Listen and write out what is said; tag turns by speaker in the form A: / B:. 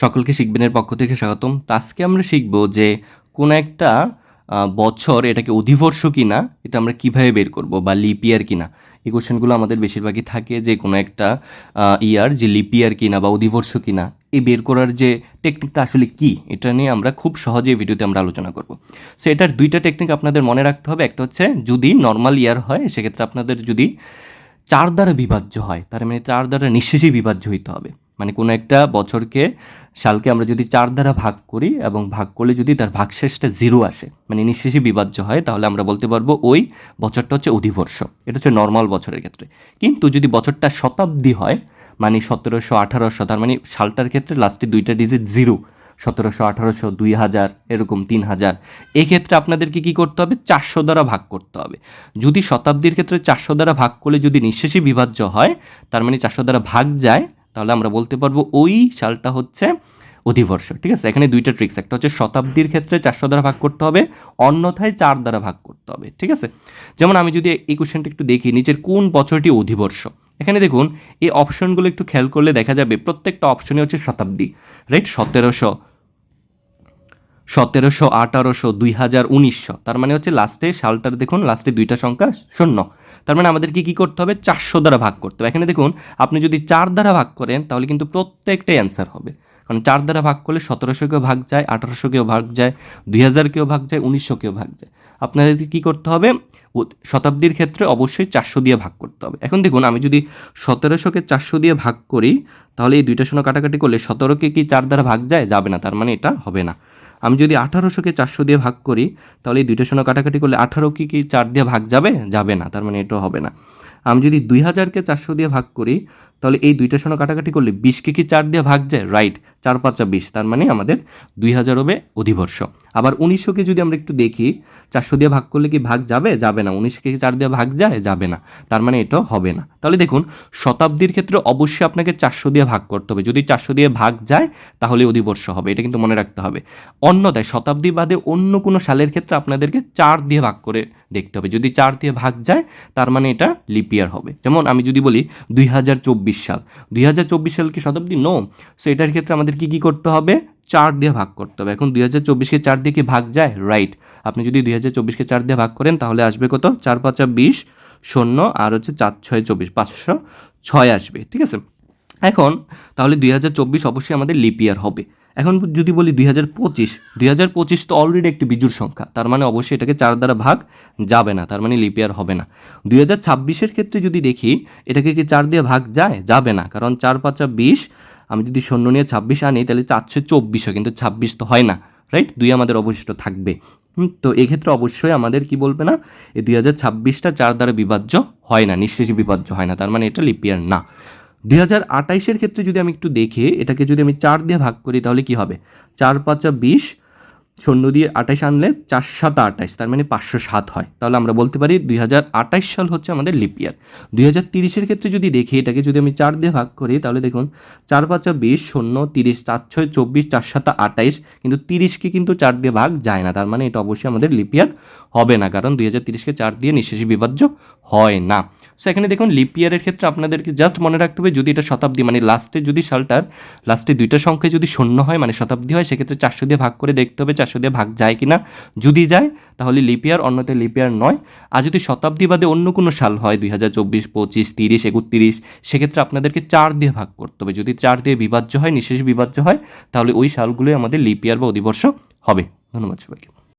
A: সকলকে শিখবেনের পক্ষ থেকে স্বাগতম। তো আজকে আমরা শিখব যে কোন একটা বছর এটাকে অধিবর্ষ কিনা, এটা আমরা কীভাবে বের করব বা লিপ ইয়ার কিনা। এই কোশ্চেনগুলো আমাদের বেশিরভাগই থাকে যে কোনো একটা ইয়ার যে লিপ ইয়ার কিনা বা অধিবর্ষ কিনা, এই বের করার যে টেকনিকটা আসলে কি, এটা নিয়ে আমরা খুব সহজে ভিডিওতে আমরা আলোচনা করব। সো এটার দুইটা টেকনিক আপনাদের মনে রাখতে হবে। একটা হচ্ছে যদি নর্মাল ইয়ার হয়, সেক্ষেত্রে আপনাদের যদি চার দ্বারা বিভাজ্য হয়, তার মানে চার দ্বারা নিঃশেষেই বিভাজ্য হইতে হবে। মানে কোনো একটা বছরকে সালকে আমরা যদি চার দ্বারা ভাগ করি এবং ভাগ করলে যদি তার ভাগশেষটা জিরো আসে মানে নিঃশেষে বিভাজ্য হয়, তাহলে আমরা বলতে পারব ওই বছরটা হচ্ছে অধিবর্ষ। এটা হচ্ছে নর্মাল বছরের ক্ষেত্রে। কিন্তু যদি বছরটা শতাব্দী হয় মানে সতেরোশো আঠারোশো তার মানে সালটার ক্ষেত্রে লাস্টে দুইটা ডিজিট জিরো সতেরোশো আঠারোশো, দুই হাজার, এরকম তিন হাজার। এক্ষেত্রে আপনাদেরকে কী করতে হবে? চারশো দ্বারা ভাগ করতে হবে। যদি শতাব্দীর ক্ষেত্রে চারশো দ্বারা ভাগ করলে যদি নিঃশেষে বিভাজ্য হয়, তার মানে চারশো দ্বারা ভাগ যায় তাহলে আমরা বলতে পারব ওই সালটা হচ্ছে অধিবর্ষ, ঠিক আছে? এখানে দুইটা ট্রিক্স একটা হচ্ছে শতাব্দীর ক্ষেত্রে চারশো দ্বারা ভাগ করতে হবে, অন্যথায় চার দ্বারা ভাগ করতে হবে, ঠিক আছে? যেমন আমি যদি এই কোশ্চেনটা একটু দেখি, নিচের কোন বছরটি অধিবর্ষ? এখানে দেখুন, এই অপশনগুলো একটু খেয়াল করলে দেখা যাবে প্রত্যেকটা অপশনই হচ্ছে শতাব্দী রাইট সতেরোশো সতেরোশো আঠারোশো দুই হাজার উনিশশো, তার মানে হচ্ছে লাস্টে সালটার দেখুন লাস্টে দুইটা সংখ্যা শূন্য। তার মানে আমাদেরকে কী করতে হবে? চারশো দ্বারা ভাগ করতে হবে। এখানে দেখুন, আপনি যদি চার দ্বারা ভাগ করেন, তাহলে কিন্তু প্রত্যেকটাই অ্যান্সার হবে। কারণ চার দ্বারা ভাগ করলে সতেরোশোকেও ভাগ যায় আঠারোশোকেও ভাগ যায়, দুই হাজারকেও ভাগ যায় উনিশশোকেও ভাগ যায়। আপনাদেরকে কী করতে হবে? শতাব্দীর ক্ষেত্রে অবশ্যই চারশো দিয়ে ভাগ করতে হবে। এখন দেখুন, আমি যদি সতেরোশোকে চারশো দিয়ে ভাগ করি, তাহলে এই দুইটা শূন্য কাটাকাটি করলে সতেরোকে কি চার দ্বারা ভাগ যায়? যাবে না, তার মানে এটা হবে না। আমি যদি আঠারোশোকে চারশো দিয়ে ভাগ করি, তাহলে এই দুইটা শূন্য কাটাকাটি করলে আঠারো কি কি চার দিয়ে ভাগ যাবে? যাবে না, তার মানে এটাও হবে না। আমি যদি দুই হাজারকে চারশো দিয়ে ভাগ করি তাহলে এই দুইটা শূন্য কাটাকাটি করলে বিশকে কি চার দিয়ে ভাগ যায়? রাইট চার পাঁচা বিশ, তার মানে আমাদের দুই হাজার হবে অধিবর্ষ। আবার উনিশশোকে যদি আমরা একটু দেখি, চারশো দিয়ে ভাগ করলে কি ভাগ যাবে? যাবে না। উনিশকে কি চার দিয়ে ভাগ যায়? যাবে না। তার মানে এটাও হবে না। তাহলে দেখুন, শতাব্দীর ক্ষেত্রে অবশ্যই আপনাকে চারশো দিয়ে ভাগ করতে হবে। যদি চারশো দিয়ে ভাগ যায়, তাহলে অধিবর্ষ হবে। এটা কিন্তু মনে রাখতে হবে। অন্যথায় শতাব্দী বাদে অন্য কোনো সালের ক্ষেত্রে আপনাদেরকে চার দিয়ে ভাগ করে দেখতে হবে। যদি চার দিয়ে ভাগ যায়, তার মানে এটা লিপিয়ার হবে। যেমন আমি যদি বলি, দুই হাজার চব্বিশ সাল। দুই হাজার চব্বিশ সাল কি শতাব্দী? নো সো এটার ক্ষেত্রে আমাদের কি, কী করতে হবে? চার দিয়ে ভাগ করতে হবে। এখন দুই হাজার চব্বিশকে চার দিয়ে কি ভাগ যায়? রাইট আপনি যদি দুই হাজার চব্বিশকে চার দিয়ে ভাগ করেন, তাহলে আসবে কত? চার পাঁচা বিশ, শূন্য, আর হচ্ছে চার ছয় চব্বিশ, পাঁচশো ছয় আসবে। ঠিক আছে? এখন, তাহলে দুই হাজার চব্বিশ অবশ্যই আমাদের লিপিয়ার হবে। এখন যদি বলি দুই হাজার পঁচিশ, দুই হাজার পঁচিশ তো অলরেডি একটি বিজুর সংখ্যা। তার মানে অবশ্যই এটাকে চার দ্বারা ভাগ যাবে না, তার মানে লিপিয়ার হবে না। দুই হাজার ছাব্বিশের ক্ষেত্রে যদি দেখি, এটাকে কি চার দিয়ে ভাগ যায়? যাবে না, কারণ চার পাঁচা বিশ, আমি যদি শূন্য নিয়ে ছাব্বিশ আনি, তাহলে চারশো চব্বিশও, কিন্তু ছাব্বিশ তো হয় না রাইট দুই আমাদের অবশিষ্ট থাকবে। তো এক্ষেত্রে অবশ্যই আমাদের কি বলবে না, এই দুই হাজার ছাব্বিশটা চার দ্বারা বিভাজ্য হয় না, নিঃশেষে বিভাজ্য হয় না, তার মানে এটা লিপিয়ার না। দুই হাজার আঠাইশের ক্ষেত্রে যদি আমি একটু দেখি, এটাকে যদি আমি চার দিয়ে ভাগ করি, তাহলে কি হবে? চার পাঁচা বিশ, শূন্য দিয়ে আঠাইশ আনলে চার সাত আঠাইশ, তার মানে পাঁচশো সাত হয়। তাহলে আমরা বলতে পারি দুই হাজার আঠাইশ সাল হচ্ছে আমাদের লিপিয়ার দুই হাজার তিরিশের ক্ষেত্রে যদি দেখি, এটাকে যদি আমি চার দিয়ে ভাগ করি, তাহলে দেখুন, চার পাঁচা বিশ, শূন্য, তিরিশ, চার ছয়, চব্বিশ চার সাত আঠাইশ, কিন্তু তিরিশকে কিন্তু চার দিয়ে ভাগ যায় না। তার মানে এটা অবশ্যই আমাদের লিপিয়ার হবে না, কারণ দুই হাজার তিরিশকে চার দিয়ে নিঃশেষে বিভাজ্য হয় না। সো এখানে দেখুন লিপিয়ারের ক্ষেত্রে আপনাদেরকে জাস্ট মনে রাখতে হবে, যদি এটা শতাব্দী মানে লাস্টে যদি সালটার লাস্টে দুইটা সংখ্যা যদি শূন্য হয় মানে শতাব্দী হয়, সেক্ষেত্রে চারশো দিয়ে ভাগ করে দেখতে হবে, চারশো দিয়ে ভাগ যায় কিনা। যদি যায়, তাহলে লিপিয়ার অন্যতে লিপিয়ার নয়। আর যদি শতাব্দী বাদে অন্য কোনো সাল হয়, দুই হাজার চব্বিশ, পঁচিশ, তিরিশ, একত্রিশ, সেক্ষেত্রে আপনাদেরকে চার দিয়ে ভাগ করতে হবে। যদি চার দিয়ে বিভাজ্য হয়, নিঃশেষ বিভাজ্য হয়, তাহলে ওই সালগুলোই আমাদের লিপিয়ার বা অধিবর্ষ হবে। ধন্যবাদ সবাইকে।